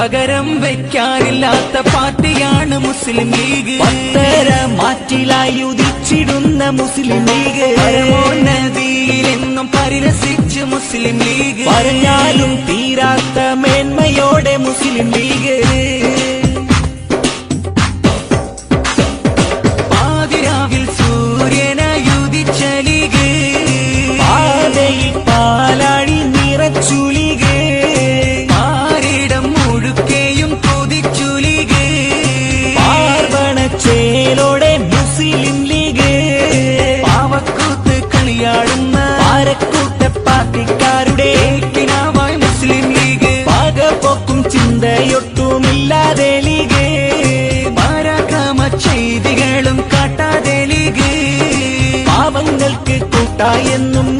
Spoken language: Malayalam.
പകരം വെക്കാനില്ലാത്ത പാർട്ടിയാണ് മുസ്ലിം ലീഗ്. പത്തര മാറ്റിലായി ഉദിച്ചിടുന്ന മുസ്ലിം ലീഗ്. പരമോന്നതിയിലെന്നും പരിരസിച്ച് മുസ്ലിം ലീഗ്. പറഞ്ഞാലും തീരാത്ത മേന്മയോടെ മുസ്ലിം ലീഗ്. കളിയാടുന്ന പാരക്കൂട്ട പാർട്ടിക്കാരുടെ കിനാവായ് മുസ്ലിം ലീഗ്. പകപോക്കും ചിന്തയൊട്ടുമില്ലാതെ ലീഗ്. മാരാക്രമ ചെയ്തികളും കാട്ടാതെ ലീഗ്. പാവങ്ങൾക്ക് കൂട്ടായെന്നും